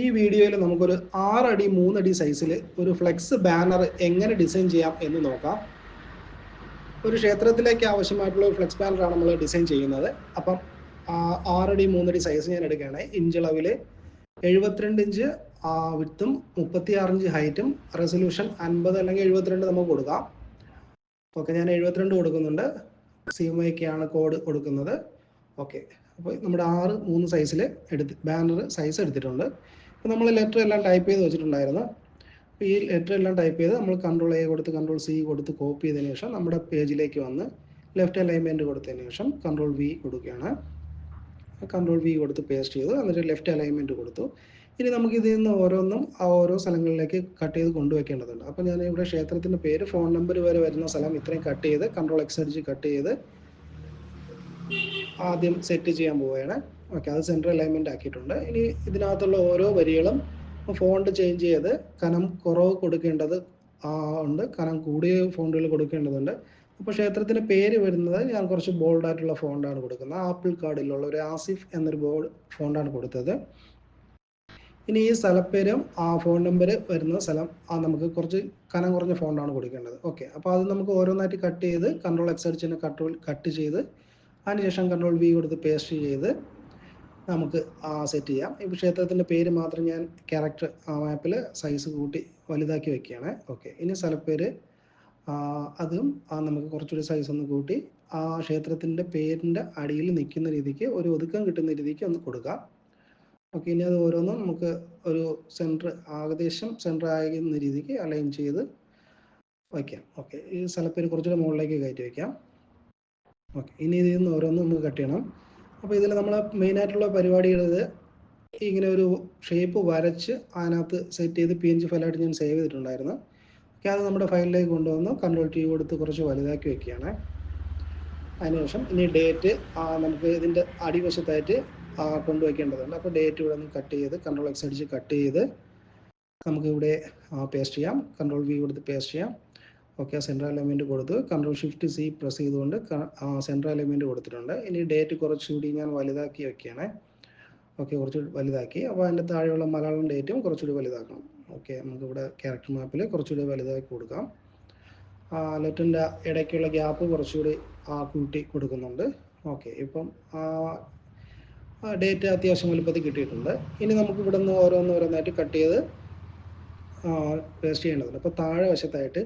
ഈ വീഡിയോയിൽ നമുക്കൊരു ആറടി മൂന്നടി സൈസിൽ ഒരു ഫ്ലെക്സ് ബാനർ എങ്ങനെ ഡിസൈൻ ചെയ്യാം എന്ന് നോക്കാം. ഒരു ക്ഷേത്രത്തിലേക്ക് ആവശ്യമായിട്ടുള്ള ഒരു ഫ്ലെക്സ് ബാനറാണ് നമ്മൾ ഡിസൈൻ ചെയ്യുന്നത്. അപ്പം ആറടി മൂന്നടി സൈസ് ഞാൻ എടുക്കുകയാണ്. ഇഞ്ചളവിൽ എഴുപത്തിരണ്ട് ഇഞ്ച് വിത്തും മുപ്പത്തി ആറ് ഇഞ്ച് ഹൈറ്റും റെസൊല്യൂഷൻ അൻപത് അല്ലെങ്കിൽ എഴുപത്തിരണ്ട് നമുക്ക് കൊടുക്കാം. ഓക്കെ ഞാൻ എഴുപത്തിരണ്ട് കൊടുക്കുന്നുണ്ട്. സി എം ഐക്കാണ് കോഡ് കൊടുക്കുന്നത്. ഓക്കെ അപ്പോൾ നമ്മുടെ ആറ് മൂന്ന് സൈസിൽ എടുത്ത് ബാനർ സൈസ് എടുത്തിട്ടുണ്ട്. നമ്മൾ ലെറ്റർ എല്ലാം ടൈപ്പ് ചെയ്ത് വെച്ചിട്ടുണ്ടായിരുന്നു. അപ്പോൾ ഈ ലെറ്റർ എല്ലാം ടൈപ്പ് ചെയ്ത് നമ്മൾ കൺട്രോൾ എ കൊടുത്ത് കൺട്രോൾ സി കൊടുത്ത് കോപ്പി ചെയ്തതിന് ശേഷം നമ്മുടെ പേജിലേക്ക് വന്ന് ലെഫ്റ്റ് അലൈൻമെന്റ് കൊടുത്തതിന് ശേഷം കൺട്രോൾ വി കൊടുക്കുകയാണ്. കൺട്രോൾ വി കൊടുത്ത് പേസ്റ്റ് ചെയ്തു എന്നിട്ട് ലെഫ്റ്റ് അലൈൻമെന്റ് കൊടുത്തു. ഇനി നമുക്ക് ഇതിൽ നിന്ന് ഓരോന്നും ആ ഓരോ സ്ഥലങ്ങളിലേക്ക് കട്ട് ചെയ്ത് കൊണ്ടുവയ്ക്കേണ്ടതുണ്ട്. അപ്പോൾ ഞാൻ ഇവിടെ ക്ഷേത്രത്തിന്റെ പേര് ഫോൺ നമ്പർ വരെ വരുന്ന സ്ഥലം ഇത്രയും കട്ട് ചെയ്ത് കൺട്രോൾ എക്സ് അടിച്ച് കട്ട് ചെയ്ത് ആദ്യം സെറ്റ് ചെയ്യാൻ പോവുകയാണ്. ഓക്കെ അത് സെൻട്രൽ അലൈൻമെന്റ് ആക്കിയിട്ടുണ്ട്. ഇനി ഇതിനകത്തുള്ള ഓരോ വരികളും ഫോണ്ട് ചേഞ്ച് ചെയ്ത് കനം കുറവ് കൊടുക്കേണ്ടത് ഉണ്ട്. കനം കൂടിയ ഫോണ്ടുകൾ കൊടുക്കേണ്ടതുണ്ട്. അപ്പോൾ ക്ഷേത്രത്തിന്റെ പേര് വരുന്നത് ഞാൻ കുറച്ച് ബോൾഡായിട്ടുള്ള ഫോണ്ടാണ് കൊടുക്കുന്നത്. ആപ്പിൾ കാർഡിലുള്ള ഒരു ആസിഫ് എന്നൊരു ബോർഡ് ഫോണ്ടാണ് കൊടുത്തത്. ഇനി ഈ സ്ഥലപ്പേരും ആ ഫോൺ നമ്പർ വരുന്ന സ്ഥലം ആ നമുക്ക് കുറച്ച് കനം കുറഞ്ഞ ഫോണ്ടാണ് കൊടുക്കേണ്ടത്. ഓക്കെ അപ്പോൾ അത് നമുക്ക് ഓരോന്നായിട്ട് കട്ട് ചെയ്ത് കൺട്രോൾ എക്സ് അടിച്ചിന് കൺട്രോൾ കട്ട് ചെയ്ത് അതിനുശേഷം കൺട്രോൾ വി കൊടുത്ത് പേസ്റ്റ് ചെയ്ത് നമുക്ക് സെറ്റ് ചെയ്യാം. ഈ ക്ഷേത്രത്തിന്റെ പേര് മാത്രം ഞാൻ ക്യാരക്ടർ മാപ്പിൽ സൈസ് കൂട്ടി വലുതാക്കി വെക്കുകയാണ്. ഓക്കെ ഇനി സ്ഥലപ്പേര് അതും നമുക്ക് കുറച്ചുകൂടി സൈസ് ഒന്ന് കൂട്ടി ആ ക്ഷേത്രത്തിന്റെ പേരിന്റെ അടിയിൽ നിൽക്കുന്ന രീതിക്ക് ഒരു ഒതുക്കം കിട്ടുന്ന രീതിക്ക് ഒന്ന് കൊടുക്കാം. ഓക്കെ ഇനി അത് ഓരോന്നും നമുക്ക് ഒരു സെന്റർ ഏകദേശം സെന്റർ ആകുന്ന രീതിക്ക് അലൈൻ ചെയ്ത് വയ്ക്കാം ഓക്കെ ഈ സ്ഥലപ്പേര് കുറച്ചുകൂടി മുകളിലേക്ക് കയറ്റി വയ്ക്കാം ഓക്കെ ഇനി ഇതിൽ നിന്ന് ഓരോന്നും നമുക്ക് കട്ട് ചെയ്യണം. അപ്പോൾ ഇതിൽ നമ്മൾ മെയിനായിട്ടുള്ള പരിപാടികളത് ഇങ്ങനെ ഒരു ഷേപ്പ് വരച്ച് അതിനകത്ത് സെറ്റ് ചെയ്ത് പി എൻ ജി ഫയലായിട്ട് ഞാൻ സേവ് ചെയ്തിട്ടുണ്ടായിരുന്നു. ഓക്കെ അത് നമ്മുടെ ഫയലിലേക്ക് കൊണ്ടുവന്ന്. കൺട്രോൾ ടി കൊടുത്ത് കുറച്ച് വലുതാക്കി വെക്കുകയാണ്. അതിനുശേഷം ഇനി ഡേറ്റ് നമുക്ക് ഇതിന്റെ അടിവശത്തായിട്ട് കൊണ്ടുവയ്ക്കേണ്ടതുണ്ട് അപ്പോൾ ഡേറ്റ് ഇവിടെ നിന്ന് കട്ട് ചെയ്ത് കൺട്രോൾ എക്സ് അടിച്ച് കട്ട് ചെയ്ത് നമുക്ക് ഇവിടെ പേസ്റ്റ് ചെയ്യാം. കൺട്രോൾ വി കൊടുത്ത് പേസ്റ്റ് ചെയ്യാം. ഓക്കെ സെൻട്രൽ അലൈൻമെന്റ് കൊടുത്ത് കൺട്രോൾ ഷിഫ്റ്റ് സി പ്രസ് ചെയ്തുകൊണ്ട് സെൻട്രൽ അലൈൻമെന്റ് കൊടുത്തിട്ടുണ്ട്. ഇനി ഡേറ്റ് കുറച്ചുകൂടി ഞാൻ വലുതാക്കി വയ്ക്കുകയാണ് ഓക്കെ കുറച്ചുകൂടി വലുതാക്കി. അപ്പോൾ അതിന്റെ താഴെയുള്ള മലയാളം ഡേറ്റും കുറച്ചുകൂടി വലുതാക്കണം. ഓക്കെ നമുക്കിവിടെ ക്യാരക്ടർ മാപ്പിൽ കുറച്ചുകൂടി വലുതാക്കി കൊടുക്കാം. ലെറ്ററിന്റെ ഇടയ്ക്കുള്ള ഗ്യാപ്പ് കുറച്ചുകൂടി കൂട്ടി കൊടുക്കുന്നുണ്ട്. ഓക്കെ ഇപ്പം ഡേറ്റ് അത്യാവശ്യം വലുപ്പത്തിൽ കിട്ടിയിട്ടുണ്ട്. ഇനി നമുക്ക് ഇവിടെ നിന്ന് ഓരോന്നോരോന്നായിട്ട് കട്ട് ചെയ്ത് പേസ്റ്റ് ചെയ്യേണ്ടതുണ്ട്. അപ്പോൾ താഴെ വശത്തായിട്ട്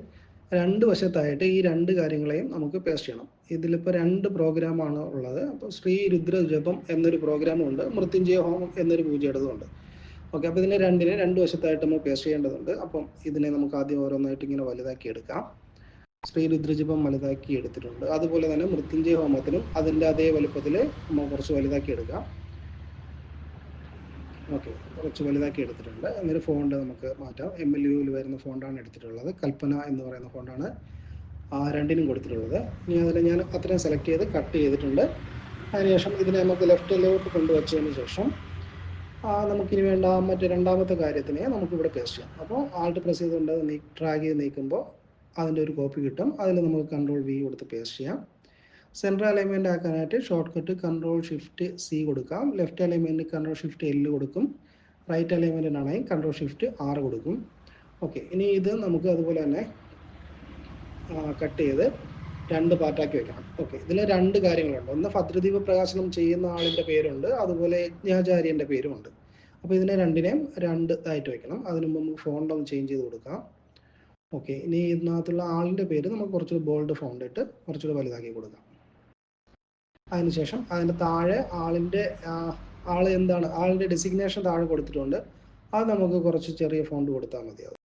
രണ്ട് വശത്തായിട്ട് ഈ രണ്ട് കാര്യങ്ങളെയും നമുക്ക് പേസ്റ്റ് ചെയ്യണം. ഇതിലിപ്പോൾ രണ്ട് പ്രോഗ്രാമാണ് ഉള്ളത്. അപ്പോൾ ശ്രീ രുദ്ര ജപം എന്നൊരു പ്രോഗ്രാമും ഉണ്ട് മൃത്യുഞ്ജയ ഹോമം എന്നൊരു പൂജയുടേതുണ്ട് ഓക്കെ അപ്പോൾ ഇതിനെ രണ്ടിനെ രണ്ട് വശത്തായിട്ട് നമ്മൾ പേസ്റ്റ് ചെയ്യേണ്ടതുണ്ട്. അപ്പം ഇതിനെ നമുക്ക് ആദ്യം ഓരോന്നായിട്ട് ഇങ്ങനെ വലുതാക്കി എടുക്കാം. ശ്രീ രുദ്രജപം വലുതാക്കി എടുത്തിട്ടുണ്ട്. അതുപോലെ തന്നെ മൃത്യുഞ്ജയ ഹോമത്തിനും അതിന്റെ അതേ വലുപ്പത്തിൽ നമ്മൾ കുറച്ച് വലുതാക്കി എടുക്കാം. ഓക്കെ. കുറച്ച് വലുതാക്കി എടുത്തിട്ടുണ്ട്. എന്നൊരു ഫോണ്ട് നമുക്ക് മാറ്റാം. എം എൽ യുവിൽ വരുന്ന ഫോണ്ടാണ് എടുത്തിട്ടുള്ളത്. കൽപ്പന എന്ന് പറയുന്ന ഫോണ്ടാണ് ആ രണ്ടിനും കൊടുത്തിട്ടുള്ളത്. ഇനി അതിൽ ഞാൻ അത്രയും സെലക്ട് ചെയ്ത് കട്ട് ചെയ്തിട്ടുണ്ട്. അതിനുശേഷം ഇതിനെ നമുക്ക് ലെഫ്റ്റിലോട്ട് കൊണ്ടുവച്ചതിന് ശേഷം നമുക്കിനി വേണ്ട മറ്റേ രണ്ടാമത്തെ കാര്യത്തിനെ നമുക്ക് ഇവിടെ പേസ്റ്റ് ചെയ്യാം. അപ്പോൾ ആൾട്ട് പ്രസ് ചെയ്തുകൊണ്ട് നീ ഡ്രാഗ് ചെയ്ത് നീക്കുമ്പോൾ അതിന്റെ ഒരു കോപ്പി കിട്ടും. അതിൽ നമുക്ക് കൺട്രോൾ വി കൊടുത്ത് പേസ്റ്റ് ചെയ്യാം. സെൻട്രൽ അലൈൻമെന്റ് ആക്കാനായിട്ട് shortcut control shift C കൊടുക്കാം. Left alignment control shift L കൊടുക്കും. റൈറ്റ് അലൈൻമെന്റിനാണെങ്കിൽ കൺട്രോൾ ഷിഫ്റ്റ് ആർ കൊടുക്കും. ഓക്കെ ഇനി ഇത് നമുക്ക് അതുപോലെ തന്നെ കട്ട് ചെയ്ത് രണ്ട് പാർട്ടാക്കി വെക്കണം. ഓക്കെ ഇതിൽ രണ്ട് കാര്യങ്ങളുണ്ട്. ഒന്ന് ഭദ്രദീപ പ്രകാശനം ചെയ്യുന്ന ആളിന്റെ പേരുണ്ട്. അതുപോലെ യജ്ഞാചാര്യന്റെ പേരുമുണ്ട്. അപ്പോൾ ഇതിനെ രണ്ടിനെയും രണ്ട് ഇതായിട്ട് വെക്കണം. അതിന് മുമ്പ് നമുക്ക് ഫോണ്ട് ഒന്ന് ചേഞ്ച് ചെയ്ത് കൊടുക്കാം. ഓക്കെ ഇനി ഇതിനകത്തുള്ള ആളിന്റെ പേര് നമുക്ക് കുറച്ചുകൂടി ബോൾഡ് ഫോണ്ട് ഇട്ട് കുറച്ചുകൂടി വലുതാക്കി കൊടുക്കാം. അതിനുശേഷം അതിന് താഴെ ആളിന്റെ ആൾ എന്താണ് ആളിന്റെ ഡെസിഗ്നേഷൻ താഴെ കൊടുത്തിട്ടുണ്ട്. അത് നമുക്ക് കുറച്ച് ചെറിയ ഫോണ്ട് കൊടുത്താൽ മതിയാവും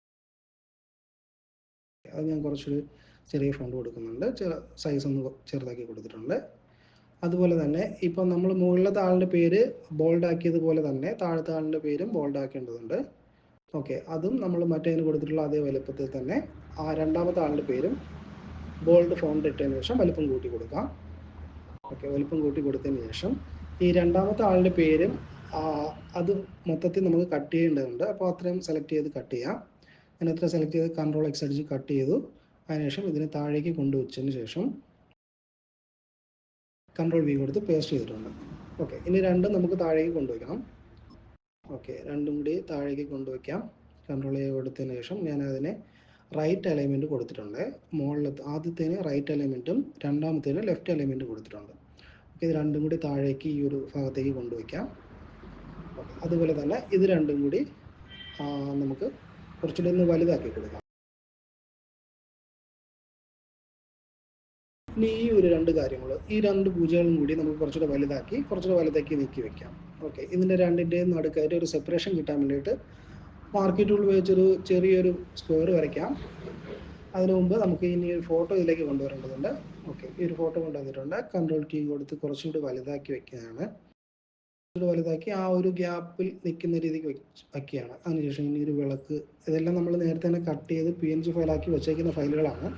അത് ഞാൻ കുറച്ചൊരു ചെറിയ ഫോണ്ട് കൊടുക്കുന്നുണ്ട്. സൈസ് ഒന്ന് ചെറുതാക്കി കൊടുത്തിട്ടുണ്ട്. അതുപോലെ തന്നെ ഇപ്പം നമ്മൾ മുകളിലത്തെ ആളിന്റെ പേര് ബോൾഡ് ആക്കിയതുപോലെ തന്നെ താഴത്തെ ആളിന്റെ പേരും ബോൾഡ് ആക്കേണ്ടതുണ്ട്. ഓക്കെ അതും നമ്മൾ മറ്റേതിന് കൊടുത്തിട്ടുള്ള അതേ വലുപ്പത്തിൽ തന്നെ ആ രണ്ടാമത്തെ ആളിന്റെ പേരും ബോൾഡ് ഫോണ്ട് ഇട്ടതിന് ശേഷം വലുപ്പം കൂട്ടി കൊടുക്കാം. ഓക്കെ വലിപ്പം കൂട്ടി കൊടുത്തതിന് ശേഷം ഈ രണ്ടാമത്തെ ആളുടെ പേരും അത് മൊത്തത്തിൽ നമുക്ക് കട്ട് ചെയ്യേണ്ടതുണ്ട്. അപ്പോൾ അത്രയും സെലക്ട് ചെയ്ത് കട്ട് ചെയ്യാം. ഞാൻ അത്ര സെലക്ട് ചെയ്ത് കൺട്രോൾ എക്സ് അടിച്ച് കട്ട് ചെയ്തു. അതിനുശേഷം ഇതിനെ താഴേക്ക് കൊണ്ടുവച്ചതിന് ശേഷം കൺട്രോൾ വി കൊടുത്ത് പേസ്റ്റ് ചെയ്തിട്ടുണ്ട്. ഓക്കെ ഇനി രണ്ടും നമുക്ക് താഴേക്ക് കൊണ്ടുവയ്ക്കണം ഓക്കെ രണ്ടും കൂടി താഴേക്ക് കൊണ്ടുവയ്ക്കാം കൺട്രോൾ ചെയ്ത് കൊടുത്തതിന് ശേഷം ഞാൻ അതിനെ റൈറ്റ് അലൈൻമെന്റ് കൊടുത്തിട്ടുണ്ട്. മുകളിൽ ആദ്യത്തേന് റൈറ്റ് അലൈൻമെന്റും രണ്ടാമത്തേന് ലെഫ്റ്റ് അലൈൻമെന്റ് കൊടുത്തിട്ടുണ്ട്. ഓക്കെ ഇത് രണ്ടും കൂടി താഴേക്ക് ഈ ഒരു ഭാഗത്തേക്ക് കൊണ്ടുവയ്ക്കാം. അതുപോലെ തന്നെ ഇത് രണ്ടും കൂടി നമുക്ക് കുറച്ചുകൂടി ഒന്ന് വലുതാക്കി കൊടുക്കാം. ഇനി ഈ ഒരു രണ്ട് കാര്യങ്ങൾ ഈ രണ്ട് പൂജകളും കൂടി നമുക്ക് കുറച്ചുകൂടെ വലുതാക്കി കുറച്ചുകൂടെ വലുതാക്കി നീക്കി വെക്കാം. ഓക്കെ ഇതിന്റെ രണ്ടിന്റെയും നടുക്കായിട്ട് ഒരു സെപ്പറേഷൻ കിട്ടാൻ വേണ്ടിയിട്ട് മാർക്കറ്റ് ടൂൾ ഉപയോഗിച്ചൊരു ചെറിയൊരു സ്ക്വയർ വരയ്ക്കാം. അതിനു മുമ്പ് നമുക്ക് ഇനി ഒരു ഫോട്ടോ ഇതിലേക്ക് കൊണ്ടുവരേണ്ടതുണ്ട്. ഓക്കെ ഈ ഒരു ഫോട്ടോ കൊണ്ടുവന്നിട്ടുണ്ട്. കൺട്രോൾ ടീം കൊടുത്ത് കുറച്ചുകൂടി വലുതാക്കി വെക്കുകയാണ്. കുറച്ചുകൂടി വലുതാക്കി ആ ഒരു ഗ്യാപ്പിൽ നിൽക്കുന്ന രീതിക്ക് വയ്ക്കുകയാണ് അതിനുശേഷം ഇനി ഒരു വിളക്ക് ഇതെല്ലാം നമ്മൾ നേരത്തെ തന്നെ കട്ട് ചെയ്ത് പി എൻ ജി ഫയലാക്കി വെച്ചേക്കുന്ന ഫയലുകളാണ്.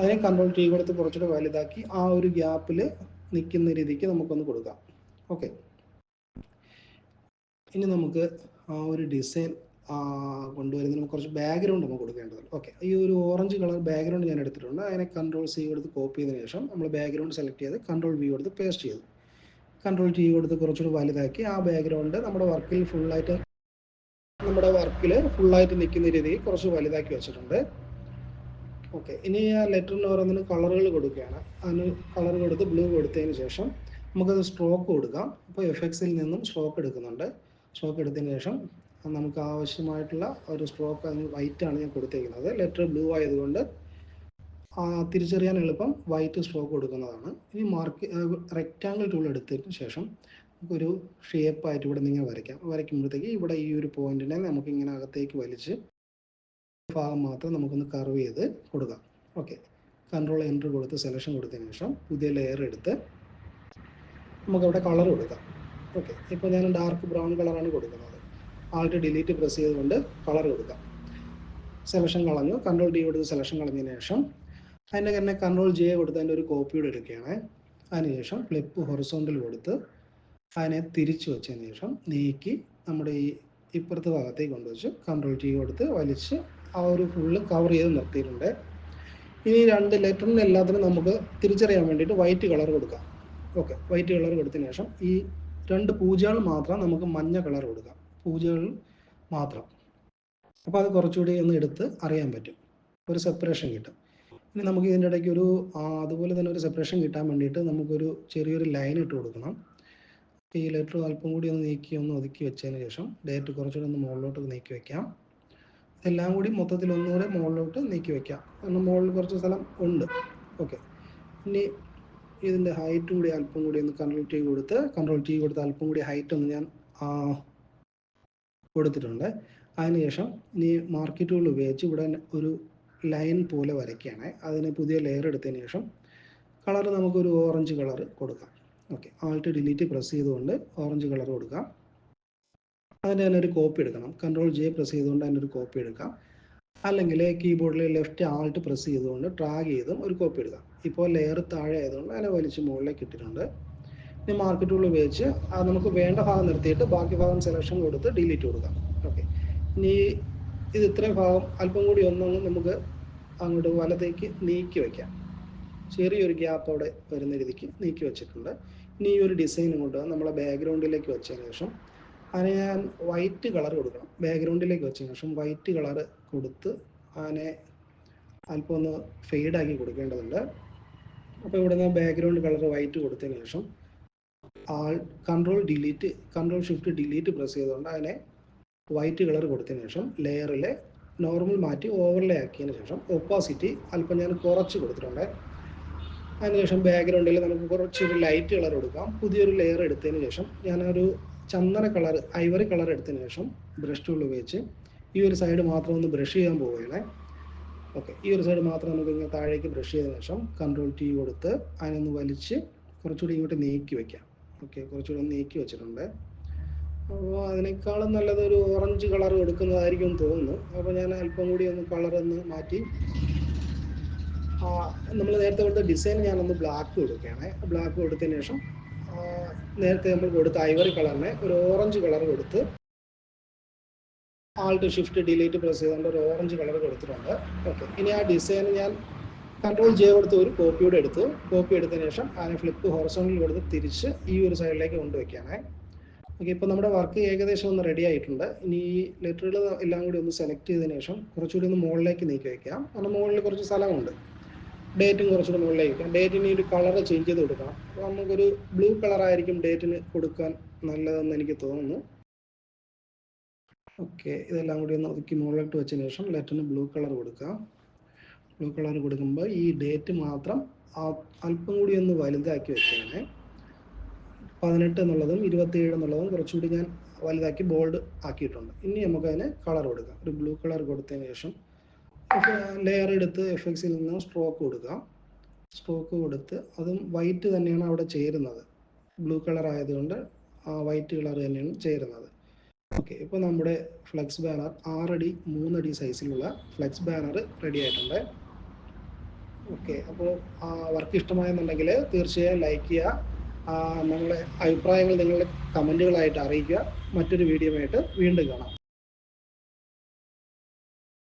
അതിനെ കൺട്രോൾ ടീം കൊടുത്ത് കുറച്ചുകൂടി വലുതാക്കി ആ ഒരു ഗ്യാപ്പിൽ നിൽക്കുന്ന രീതിക്ക് നമുക്കൊന്ന് കൊടുക്കാം. ഓക്കെ ഇനി നമുക്ക് ആ ഒരു ഡിസൈൻ കൊണ്ടുവരുന്നതിന് കുറച്ച് ബാക്ക്ഗ്രൗണ്ട് നമുക്ക് കൊടുക്കേണ്ടതുണ്ട്. ഓക്കെ ഈ ഒരു ഓറഞ്ച് കളർ ബാക്ക്ഗ്രൗണ്ട് ഞാൻ എടുത്തിട്ടുണ്ട്. അതിനെ കൺട്രോൾ സി കൊടുത്ത് കോപ്പി ചെയ്തതിന് ശേഷം നമ്മൾ ബാക്ക്ഗ്രൗണ്ട് സെലക്ട് ചെയ്ത് കൺട്രോൾ വി കൊടുത്ത് പേസ്റ്റ് ചെയ്തു. കൺട്രോൾ ടി കൊടുത്ത് കുറച്ചുകൂടി വലുതാക്കി ആ ബാക്ക്ഗ്രൗണ്ട് നമ്മുടെ വർക്കിൽ ഫുള്ളായിട്ട് നമ്മുടെ വർക്കിൽ ഫുള്ളായിട്ട് നിൽക്കുന്ന രീതിയിൽ കുറച്ച് വലുതാക്കി വെച്ചിട്ടുണ്ട്. ഓക്കെ ഇനി ആ ലെറ്ററിന് ഓരോന്നിന് കളറുകൾ കൊടുക്കുകയാണ്. അതിന് കളർ കൊടുത്ത് ബ്ലൂ കൊടുത്തതിന് ശേഷം നമുക്കത് സ്ട്രോക്ക് കൊടുക്കാം. അപ്പോൾ എഫ് എക്സിൽ നിന്നും സ്ട്രോക്ക് എടുക്കുന്നുണ്ട്. സ്ട്രോക്ക് എടുത്തതിന് ശേഷം നമുക്ക് ആവശ്യമായിട്ടുള്ള ഒരു സ്ട്രോക്ക് അതിന് വൈറ്റ് ആണ് ഞാൻ കൊടുത്തേക്കുന്നത്. ലെറ്റർ ബ്ലൂ ആയതുകൊണ്ട് തിരിച്ചറിയാൻ എളുപ്പം വൈറ്റ് സ്ട്രോക്ക് കൊടുക്കുന്നതാണ്. ഇനി മാർക്ക് റെക്റ്റാങ്കിൾ ടൂൾ എടുത്തതിന് ശേഷം നമുക്കൊരു ഷേപ്പായിട്ട് ഇവിടെ നിങ്ങൾ വരയ്ക്കാം. വരയ്ക്കുമ്പോഴത്തേക്ക് ഇവിടെ ഈ ഒരു പോയിന്റിനെ നമുക്ക് ഇങ്ങനെ അകത്തേക്ക് വലിച്ച് ഭാഗം മാത്രം നമുക്കൊന്ന് കർവ് ചെയ്ത് കൊടുക്കാം. ഓക്കെ കൺട്രോൾ എൻട്രി കൊടുത്ത് സെലക്ഷൻ കൊടുത്തതിന് ശേഷം പുതിയ ലെയർ എടുത്ത് നമുക്കവിടെ കളർ കൊടുക്കാം. ഓക്കെ ഇപ്പോൾ ഞാൻ ഡാർക്ക് ബ്രൗൺ കളറാണ് കൊടുക്കുന്നത്. ആൾട്ട് ഡിലീറ്റ് പ്രസ് ചെയ്തുകൊണ്ട് കളർ കൊടുക്കാം സെലക്ഷൻ കളഞ്ഞു. കൺട്രോൾ ഡി കൊടുത്ത് സെലക്ഷൻ കളഞ്ഞതിന് ശേഷം അതിന്റെ തന്നെ കൺട്രോൾ ജെ കൊടുത്ത് അതിന്റെ ഒരു കോപ്പിയുടെ എടുക്കുകയാണ്. അതിനുശേഷം ഫ്ലിപ്പ് ഹൊറിസോണ്ടൽ കൊടുത്ത് അതിനെ തിരിച്ചു വെച്ചതിന് ശേഷം നീക്കി നമ്മുടെ ഈ ഇപ്പുറത്തെ ഭാഗത്തേക്ക് കൊണ്ടുവച്ച് കൺട്രോൾ ടി കൊടുത്ത് വലിച്ച് ആ ഒരു ഫുള്ള് കവർ ചെയ്ത് നിർത്തിയിട്ടുണ്ട്. ഇനി രണ്ട് ലെറ്ററിന് എല്ലാത്തിനും നമുക്ക് തിരിച്ചറിയാൻ വേണ്ടിയിട്ട് വൈറ്റ് കളർ കൊടുക്കാം. ഓക്കെ വൈറ്റ് കളർ കൊടുത്തതിന് ശേഷം ഈ രണ്ട് പൂജകൾ മാത്രം നമുക്ക് മഞ്ഞ കളർ കൊടുക്കാം. പൂജകൾ മാത്രം. അപ്പോൾ അത് കുറച്ചുകൂടി ഒന്ന് എടുത്ത് അറിയാൻ പറ്റും. ഒരു സെപ്പറേഷൻ കിട്ടും. ഇനി നമുക്ക് ഇതിന്റെ ഇടയ്ക്ക് ഒരു അതുപോലെ തന്നെ ഒരു സെപ്പറേഷൻ കിട്ടാൻ വേണ്ടിയിട്ട് നമുക്കൊരു ചെറിയൊരു ലൈൻ ഇട്ട് കൊടുക്കണം. ഈ ലെറ്റർ അല്പം കൂടി ഒന്ന് നീക്കി ഒന്ന് ഒതുക്കി വെച്ചതിന് ശേഷം ഡേറ്റ് കുറച്ചുകൂടി ഒന്ന് മുകളിലോട്ട് നീക്കി വെക്കാം. എല്ലാം കൂടി മൊത്തത്തിൽ ഒന്നുകൂടെ മുകളിലോട്ട് നീക്കി വെക്കാം. കാരണം മുകളിൽ കുറച്ച് സ്ഥലം ഉണ്ട്. ഓക്കെ ഇനി ഇതിന്റെ ഹൈറ്റ് കൂടി അല്പം കൂടി ഒന്ന് കൺട്രോൾ ടി കൊടുത്ത് കൺട്രോൾ ടി കൊടുത്ത് അല്പം കൂടി ഹൈറ്റ് ഒന്ന് ഞാൻ കൊടുത്തിട്ടുണ്ട്. അതിനുശേഷം ഇനി മാർക്കറ്റ് ടൂൾ ഉപയോഗിച്ച് ഇവിടെ ഒരു ലൈൻ പോലെ വരയ്ക്കുകയാണ്. അതിന് പുതിയ ലെയർ എടുത്തതിന് ശേഷം കളർ നമുക്കൊരു ഓറഞ്ച് കളർ കൊടുക്കാം. ഓക്കെ ആൾട്ട് ഡിലീറ്റ് പ്രസ് ചെയ്തുകൊണ്ട് ഓറഞ്ച് കളർ കൊടുക്കാം. അതിന്റെ തന്നെ ഒരു കോപ്പി എടുക്കണം. കൺട്രോൾ ജെ പ്രസ് ചെയ്തുകൊണ്ട് അതിന്റെ ഒരു കോപ്പി എടുക്കാം. അല്ലെങ്കിൽ കീബോർഡിൽ ലെഫ്റ്റ് ആൾട്ട് പ്രസ് ചെയ്തുകൊണ്ട് ഡ്രാഗ് ചെയ്തും ഒരു കോപ്പി എടുക്കാം. ഇപ്പോൾ ലെയർ താഴെ ആയതുകൊണ്ട് അതിനെ വലിച്ച് മുകളിലേക്ക് ഇട്ടിട്ടുണ്ട്. ഇനി മാർക്കറ്റ് ടൂൾ ഉപയോഗിച്ച് അത് നമുക്ക് വേണ്ട ഭാഗം നിർത്തിയിട്ട് ബാക്കി ഭാഗം സെലക്ഷൻ കൊടുത്ത് ഡിലീറ്റ് കൊടുക്കാം. ഓക്കെ ഇനി ഇത് ഇത്രയും ഭാഗം അല്പം കൂടി ഒന്നും നമുക്ക് അങ്ങോട്ട് വലത്തേക്ക് നീക്കി വയ്ക്കാം ചെറിയൊരു ഗ്യാപ്പ് അവിടെ വരുന്ന രീതിക്ക് നീക്കി വെച്ചിട്ടുണ്ട്. ഇനി ഈ ഒരു ഡിസൈൻ കൊണ്ട് നമ്മളെ ബാക്ക്ഗ്രൗണ്ടിലേക്ക് വെച്ചതിന് ശേഷം അതിനെ ഞാൻ വൈറ്റ് കളർ കൊടുക്കണം. ബാക്ക്ഗ്രൗണ്ടിലേക്ക് വെച്ചതിന് ശേഷം വൈറ്റ് കളർ കൊടുത്ത് അതിനെ അല്പം ഒന്ന് ഫെയ്ഡാക്കി കൊടുക്കേണ്ടതുണ്ട്. അപ്പോൾ ഇവിടെ നിന്ന് ബാക്ക്ഗ്രൗണ്ട് കളർ വൈറ്റ് കൊടുത്തതിന് ശേഷം alt control delete control shift delete press ചെയ്തുകൊണ്ട് അതിനെ വൈറ്റ് കളർ കൊടുത്തതിന് ശേഷം ലെയറിൽ നോർമൽ മാറ്റി ഓവർലേ ആക്കിയതിന് ശേഷം ഒപ്പാസിറ്റി അല്പം ഞാൻ കുറച്ച് കൊടുത്തിട്ടുണ്ട്. അതിനുശേഷം ബാക്ക്ഗ്രൗണ്ടിൽ നമുക്ക് കുറച്ചൊരു ലൈറ്റ് കളർ കൊടുക്കാം. പുതിയൊരു ലെയർ എടുത്തതിന് ശേഷം ഞാനൊരു ചന്ദന കളർ ഐവറി കളർ എടുത്തതിന് ശേഷം ബ്രഷ് ടൂൾ ഉപയോഗിച്ച് ഈ ഒരു സൈഡ് മാത്രം ഒന്ന് ബ്രഷ് ചെയ്യാൻ പോവുകയാണ്. ഓക്കെ ഈ ഒരു സൈഡ് മാത്രം നമുക്ക് ഇങ്ങനെ താഴേക്ക് ബ്രഷ് ചെയ്തതിന് ശേഷം കൺട്രോൾ ടി കൊടുത്ത് അതിനൊന്ന് വലിച്ച് കുറച്ചുകൂടി ഇങ്ങോട്ട് നീക്കി വെക്കാം. ഓക്കെ കുറച്ചൂടെ ഒന്ന് നീക്കി വെച്ചിട്ടുണ്ട്. അപ്പോൾ അതിനേക്കാളും നല്ലത് ഒരു ഓറഞ്ച് കളർ എടുക്കുന്നതായിരിക്കും തോന്നുന്നു. അപ്പോൾ ഞാൻ അല്പം കൂടി ഒന്ന് കളർ ഒന്ന് മാറ്റി. നമ്മൾ നേരത്തെ കൊടുത്ത ഡിസൈൻ ഞാനൊന്ന് ബ്ലാക്ക് കൊടുക്കുകയാണേ. ബ്ലാക്ക് കൊടുത്തതിന് ശേഷം നേരത്തെ നമ്മൾ കൊടുത്ത ഐവറി കളറിനെ ഒരു ഓറഞ്ച് കളർ കൊടുത്ത് ആൾട്ട് ഷിഫ്റ്റ് ഡിലീറ്റ് പ്രസ് ചെയ്തുകൊണ്ട് ഒരു ഓറഞ്ച് കളർ കൊടുത്തിട്ടുണ്ട്. ഓക്കെ ഇനി ആ ഡിസൈൻ ഞാൻ കൺട്രോൾ ജെ കൊടുത്ത് ഒരു കോപ്പിയോടെ എടുത്തു. കോപ്പി എടുത്തതിന് ശേഷം അതിനെ ഫ്ലിപ്പ് ഹോറസോണിൽ കൊടുത്ത് തിരിച്ച് ഈ ഒരു സൈഡിലേക്ക് കൊണ്ടുവയ്ക്കുകയാണ്. ഓക്കെ ഇപ്പോൾ നമ്മുടെ വർക്ക് ഏകദേശം ഒന്ന് റെഡി ആയിട്ടുണ്ട്. ഇനി ഈ ലെറ്ററുകൾ എല്ലാം കൂടി ഒന്ന് സെലക്ട് ചെയ്തതിന് ശേഷം കുറച്ചുകൂടി ഒന്ന് മുകളിലേക്ക് നീക്കി വയ്ക്കാം കാരണം മുകളിൽ കുറച്ച് സ്ഥലമുണ്ട്. ഡേറ്റും കുറച്ചുകൂടി മുകളിലേക്ക് വയ്ക്കാം ഡേറ്റിന് ഒരു കളർ ചേഞ്ച് ചെയ്ത് കൊടുക്കാം അപ്പോൾ നമുക്കൊരു ബ്ലൂ കളറായിരിക്കും ഡേറ്റിന് കൊടുക്കാൻ നല്ലതെന്ന് എനിക്ക് തോന്നുന്നു. ഓക്കെ ഇതെല്ലാം കൂടി ഒന്ന് ഒതുക്കി മുകളിലോട്ട് വെച്ചതിന് ശേഷം ലെറ്ററിന് ബ്ലൂ കളർ കൊടുക്കാം. കളർ കൊടുക്കുമ്പോൾ ഈ ഡേറ്റ് മാത്രം അല്പം കൂടി ഒന്ന് വലുതാക്കി വെക്കുകയാണേ. പതിനെട്ട് എന്നുള്ളതും ഇരുപത്തിയേഴ് എന്നുള്ളതും കുറച്ചുകൂടി ഞാൻ വലുതാക്കി ബോൾഡ് ആക്കിയിട്ടുണ്ട്. ഇനി നമുക്കതിന് കളർ കൊടുക്കാം. ഒരു ബ്ലൂ കളർ കൊടുത്തതിന് ശേഷം ലെയർ എടുത്ത് എഫ് എക്സിൽ നിന്ന് സ്ട്രോക്ക് കൊടുക്കാം. സ്ട്രോക്ക് കൊടുത്ത് അതും വൈറ്റ് തന്നെയാണ് അവിടെ ചേരുന്നത്. ബ്ലൂ കളർ ആയതുകൊണ്ട് ആ വൈറ്റ് കളർ തന്നെയാണ് ചേരുന്നത്. ഓക്കെ ഇപ്പോൾ നമ്മുടെ ഫ്ലെക്സ് ബാനർ ആറടി മൂന്നടി സൈസിലുള്ള ഫ്ലെക്സ് ബാനർ റെഡി ആയിട്ടുണ്ട്. ഓക്കെ അപ്പോൾ വർക്ക് ഇഷ്ടമായെന്നുണ്ടെങ്കിൽ തീർച്ചയായും ലൈക്ക് ചെയ്യുക നിങ്ങളുടെ അഭിപ്രായങ്ങൾ നിങ്ങളുടെ കമന്റുകളായിട്ട് അറിയിക്കുക. മറ്റൊരു വീഡിയോ ആയിട്ട് വീണ്ടും കാണാം.